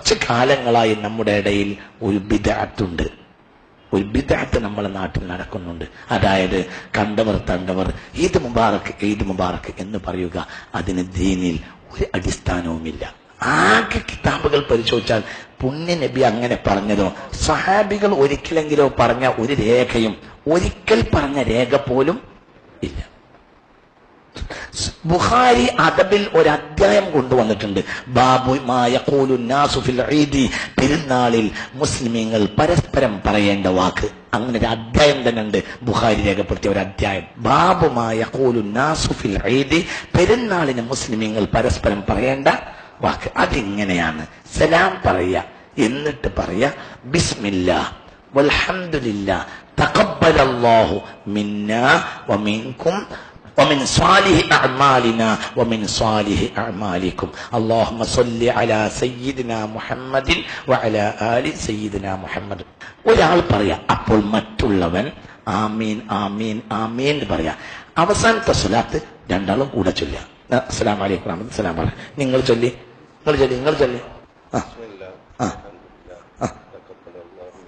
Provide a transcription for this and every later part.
കുറച്ച് കാലങ്ങളായി നമ്മുടെ ഇടയിൽ ഒരു ബിദാത്തുണ്ട് ഒരു ബിദാത്ത് നമ്മുടെ നാട്ടിൽ നടക്കുന്നുണ്ട്. അതായത് കണ്ടവർ തണ്ടവർ ഈദ് മുബാറക്ക് ഈദ് മുബാറക്ക് എന്ന് പറയുക അതിന് ദീനിൽ ഒരു അടിസ്ഥാനവുമില്ല. ആകെ കിതാബുകൾ പരിശോധിച്ചാൽ പുണ്യ നബി അങ്ങനെ പറഞ്ഞതോ സഹാബികൾ ഒരിക്കലെങ്കിലോ പറഞ്ഞ ഒരു രേഖയും ഒരിക്കൽ പറഞ്ഞ രേഖ പോലും ഇല്ല. ബുഖാരി അദബിൽ ഒരു അധ്യായം കൊണ്ടുവന്നിട്ടുണ്ട്. ബാബു നാസുഫിൽ ഈദി. പെരുന്നാളിൽ മുസ്ലിമീങ്ങൾ പരസ്പരം പറയേണ്ട വാക്ക്. അങ്ങനെ ഒരു അധ്യായം തന്നെ ഉണ്ട്. ബുഹാരി രേഖപ്പെടുത്തിയ ഒരു അധ്യായം. ബാബു നാസുഫിൽ ഈദി. പെരുന്നാളിന് മുസ്ലിമീങ്ങൾ പരസ്പരം പറയേണ്ട വാക്ക്. അതിങ്ങനെയാണ്. സലാം പറയ എന്നിട്ട് പറയ ബിസ്മില്ല. വൽഹംദുലില്ലാ. തഖബ്ബലല്ലാഹു മിന്ന വമിൻകും ومن صالح أعمالنا ومن صالح أعمالكم اللهم صل على سيدنا محمد وعلى آل سيدنا محمد ഒരാൾ പറയാ അപ്പോൾ മറ്റുള്ളവൻ ആമീൻ ആമീൻ ആമീൻ എന്ന് പറയാ അവസാനത്തെ സ്വലാത്ത് രണ്ടാളും കൂടെ ചൊല്ലുക അസ്സലാം വലൈക്കും റഹ്മത്ത് സലാം പറ നിങ്ങൾ ചൊല്ലി നിങ്ങൾ ചൊല്ലി നിങ്ങൾ ചൊല്ലി ആ ആ ആ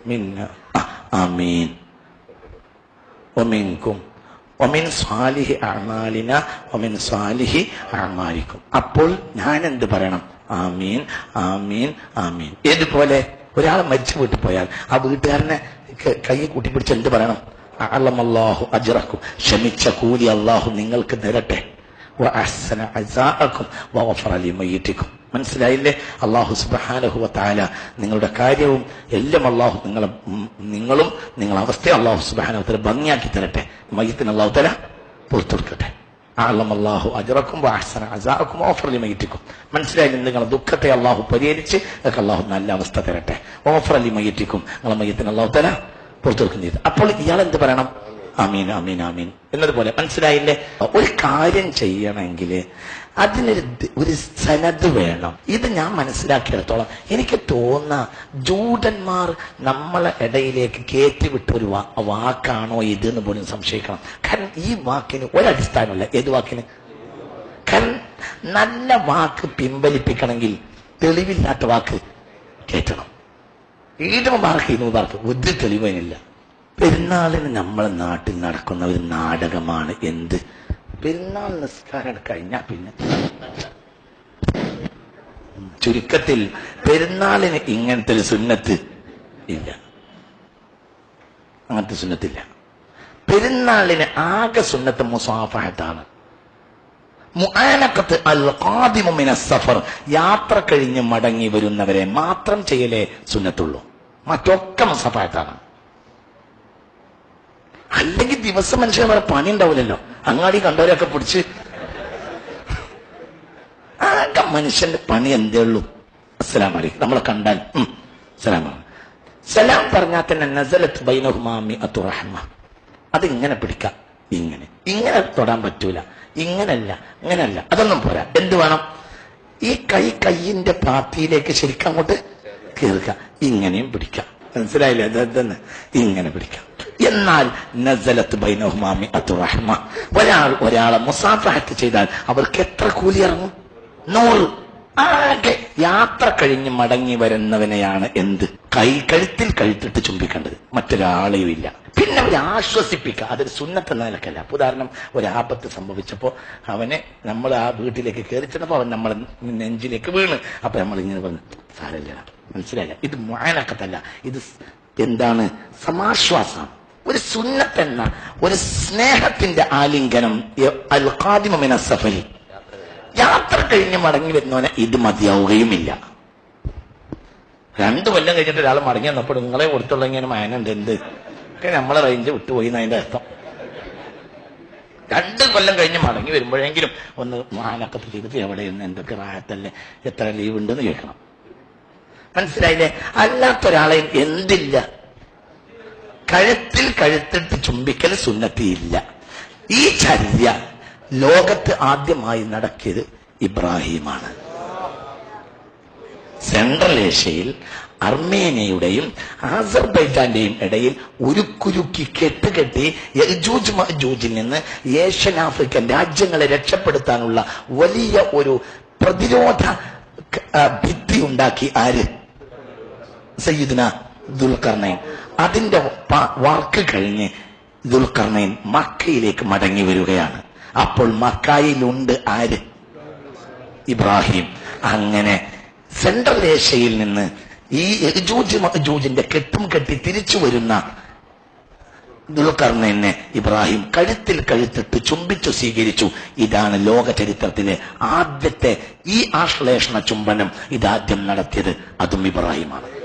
മിന്ന ആ ആമീൻ ഒമിൻകും ഒമിൻ സ്വാലിഹി അമാലിന ഒമിൻ സ്വാലിഹി അമാലിക്കും. അപ്പോൾ ഞാൻ എന്ത് പറയണം? ആമീൻ ആമീൻ ആമീൻ. ഏതുപോലെ? ഒരാൾ മരിച്ചു വീട്ടിൽ പോയാൽ ആ വീട്ടുകാരനെ ക- കൂട്ടിപ്പിടിച്ച് എന്ത് പറയണം? അള്ളമല്ലാഹു അജറക്കും. ക്ഷമിച്ച കൂലി അള്ളാഹു നിങ്ങൾക്ക് നിരട്ടെ. അസന അസാക്കും വഗഫറ ലിമയ്യിത്തിക്കും മനസ്സിലായില്ലേ? അള്ളാഹു സുബ്ഹാനഹു വതആല നിങ്ങളുടെ കാര്യവും എല്ലാം അള്ളാഹു നിങ്ങളെ നിങ്ങളും നിങ്ങളുടെ അവസ്ഥയും അള്ളാഹു സുബഹാനഹു തല ഭംഗിയാക്കി തരട്ടെ. മയ്യത്തിന് അള്ളാഹു തല പുറത്തു കൊടുക്കട്ടെ. അള്ളം അള്ളാഹു അജറക്കും വാഹസന അസാക്കും ഓഫറിൽ മയറ്റിക്കും മനസ്സിലായി നിങ്ങളുടെ ദുഃഖത്തെ അള്ളാഹു പരിഹരിച്ച് നിങ്ങൾക്ക് അള്ളാഹു നല്ല അവസ്ഥ തരട്ടെ. ഓഫറലി മയറ്റിക്കും നിങ്ങളെ മയ്യത്തിന് അള്ളാഹു തല പുറത്തു കൊടുക്കുകയും ചെയ്തു. അപ്പോൾ ഇയാൾ എന്ത് പറയണം? അമീൻ അമീൻ അമീൻ എന്നതുപോലെ മനസ്സിലായില്ലേ? ഒരു കാര്യം ചെയ്യണമെങ്കിൽ അതിനൊരു ഒരു സനത് വേണം. ഇത് ഞാൻ മനസ്സിലാക്കിയിടത്തോളം എനിക്ക് തോന്നുന്ന ജൂതന്മാർ നമ്മളെ ഇടയിലേക്ക് കയറ്റിവിട്ട ഒരു വാക്കാണോ ഇത് എന്ന് പോലും സംശയിക്കണം. കാരണം ഈ വാക്കിന് ഒരടിസ്ഥാനമില്ല. ഏത് വാക്കിന്? കാരണം നല്ല വാക്ക് പിൻവലിപ്പിക്കണമെങ്കിൽ തെളിവില്ലാത്ത വാക്ക് കേട്ടണം ഈട് മാർക്ക് ഇന്ന് മാർക്ക് ഒരു തെളിവതിനില്ല പെരുന്നാളിന് നമ്മളെ നാട്ടിൽ നടക്കുന്ന ഒരു നാടകമാണ് എന്ത്? പെരുന്നാൾ നിസ്കാരം കഴിഞ്ഞാൽ പിന്നെ. ചുരുക്കത്തിൽ പെരുന്നാളിന് ഇങ്ങനത്തെ ഒരു സുന്നത്ത് ഇല്ല. അങ്ങനത്തെ സുന്നത്തില്ല. പെരുന്നാളിന് ആകെ സുന്നത്ത് മുസാഫഹത്താണ്. അൽ സഫർ. യാത്ര കഴിഞ്ഞ് മടങ്ങി വരുന്നവരെ മാത്രം ചെയ്യലേ സുന്നത്തുള്ളൂ. മറ്റൊക്കെ മുസഫായത്താണ് അല്ലെങ്കിൽ ദിവസം മനുഷ്യൻ വേറെ പണി ഉണ്ടാവില്ലല്ലോ അങ്ങാടി കണ്ടവരൊക്കെ പിടിച്ച്. ആകെ മനുഷ്യന്റെ പണി എന്തേ ഉള്ളൂ? അസ്സലാം വലൈക്കും നമ്മളെ കണ്ടാൽ സലാം സലാം പറഞ്ഞാൽ തന്നെ നസലത്ത് ബൈനഹുമാമി അത്തുറഹ്മ അത് ഇങ്ങനെ പിടിക്കാം. ഇങ്ങനെ. ഇങ്ങനെ തൊടാൻ പറ്റൂല. ഇങ്ങനല്ല ഇങ്ങനല്ല. അതൊന്നും പോരാ. എന്ത് വേണം? ഈ കൈ കൈയിന്റെ പാത്തിയിലേക്ക് ശരിക്കും അങ്ങോട്ട് കീറുക. ഇങ്ങനെയും പിടിക്കാം. മനസ്സിലായില്ലേ? തന്നെ. ഇങ്ങനെ പിടിക്കാം. എന്നാൽ നസലത്ത് ബൈനഹുമാമി അത്തുറഹ്മ ഒരാൾ ഒരാളെ മുസാഫഹത്ത് ചെയ്താൽ അവർക്ക് എത്ര കൂലി ഇറങ്ങും? നൂറ്. ആകെ യാത്ര കഴിഞ്ഞ് മടങ്ങി വരുന്നവനെയാണ് എന്ത്? കൈ കഴുത്തിൽ കഴുത്തിട്ട് ചുംബിക്കേണ്ടത്. മറ്റൊരാളെയും ഇല്ല. പിന്നെ അവരെ ആശ്വസിപ്പിക്കുക. അതൊരു സുന്നത്ത് എന്ന നിലക്കല്ല ഉദാഹരണം ഒരു ആപത്ത് സംഭവിച്ചപ്പോ അവനെ നമ്മൾ ആ വീട്ടിലേക്ക് കയറി അവൻ നമ്മളെ നെഞ്ചിലേക്ക് വീണ്. അപ്പൊ നമ്മൾ ഇങ്ങനെ പറഞ്ഞു സാരല്ല മനസ്സിലായില്ല? ഇത് മുഴനക്കത്തല്ല ഇത് എന്താണ്? സമാശ്വാസമാണ് ഒരു സുന്നത്തെന്ന ഒരു സ്നേഹത്തിന്റെ ആലിംഗനം അൽ ഖാദിമിന സഫരി യാത്ര കഴിഞ്ഞ് മടങ്ങി വരുന്നവനെ ഇത് മതിയാവുകയുമില്ല. രണ്ടു കൊല്ലം കഴിഞ്ഞിട്ട് ഒരാൾ മടങ്ങി വന്നപ്പോൾ നിങ്ങളെ കൊടുത്തുള്ള ഇങ്ങനെ മയനുണ്ട് എന്ത്? ഒക്കെ നമ്മളെ റേഞ്ച് വിട്ടുപോയി എന്നതിന്റെ അർത്ഥം. രണ്ട് കൊല്ലം കഴിഞ്ഞ് മടങ്ങി വരുമ്പോഴെങ്കിലും ഒന്ന് മാനൊക്കെ ചെയ്തിട്ട് എവിടെയെന്ന് എന്തൊക്കെ റായത്തല്ലേ എത്ര ലീവ് ഉണ്ടെന്ന് കേൾക്കണം. മനസ്സിലായില്ലേ? അല്ലാത്ത ഒരാളെ എന്തില്ല? കഴുത്തിൽ കഴുത്തിട്ട് ചുംബിക്കൽ സുന്നത്തിയില്ല. ഈ ചര്യ ലോകത്ത് ആദ്യമായി നടക്കിയത് ഇബ്രാഹിമാണ്. സെൻട്രൽ ഏഷ്യയിൽ അർമേനിയയുടെയും ആസർബൈജാന്റെയും ഇടയിൽ ഉരുക്കുരുക്കി കെട്ടുകെട്ടി യജൂജ് മജൂജിൽ നിന്ന് ഏഷ്യൻ ആഫ്രിക്കൻ രാജ്യങ്ങളെ രക്ഷപ്പെടുത്താനുള്ള വലിയ ഒരു പ്രതിരോധ ഭിത്തി ഉണ്ടാക്കി ആര്? സയ്യിദ്ന ദുൽഖർണൈൻ അതിന്റെ വാക്ക് കഴിഞ്ഞ് ദുൽഖർണൈൻ മക്കയിലേക്ക് മടങ്ങി വരികയാണ്. അപ്പോൾ മക്കായിലുണ്ട് ആര്? ഇബ്രാഹിം. അങ്ങനെ സെൻട്രൽ ഏഷ്യയിൽ നിന്ന് ഈ യജൂജ് മജൂജിന്റെ കെട്ടും കെട്ടി തിരിച്ചു വരുന്ന ദുൽഖർണനെ ഇബ്രാഹിം കഴുത്തിൽ കഴുത്തിട്ട് ചുംബിച്ചു സ്വീകരിച്ചു. ഇതാണ് ലോക ചരിത്രത്തിലെ ആദ്യത്തെ ഈ ആശ്ലേഷണ ചുംബനം ഇതാദ്യം നടത്തിയത്. അതും ഇബ്രാഹിമാണ്.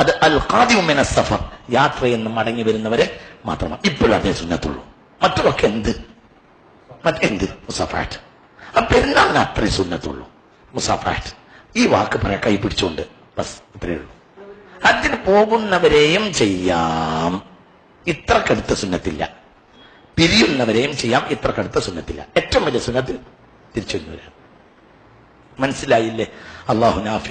അത് അൽ ഖാദിമുമിന സഫർ. യാത്രയെന്ന് മടങ്ങി വരുന്നവരെ മാത്രമാണ് ഇപ്പോഴും അതേ സുന്നത്തുള്ളൂ. മറ്റൊക്കെ എന്ത്? മറ്റെന്ത് മുസാഫാറ്റ് ആ പെരുന്നാളിന് അത്രേ സുന്നത്തുള്ളൂ. മുസാഫാറ്റ് ഈ വാക്ക് പറയാൻ കൈ പിടിച്ചുകൊണ്ട് ബസ് ഇത്രയേ ഉള്ളൂ. അതിന് പോകുന്നവരെയും ചെയ്യാം. ഇത്ര കടുത്ത സുന്നത്തില്ല. പിരിയുന്നവരെയും ചെയ്യാം. ഇത്ര കടുത്ത സുന്നത്തില്ല. ഏറ്റവും വലിയ സുന്നത്തിൽ തിരിച്ചു മനസ്സിലായില്ലേ? അള്ളാഹു നാഫി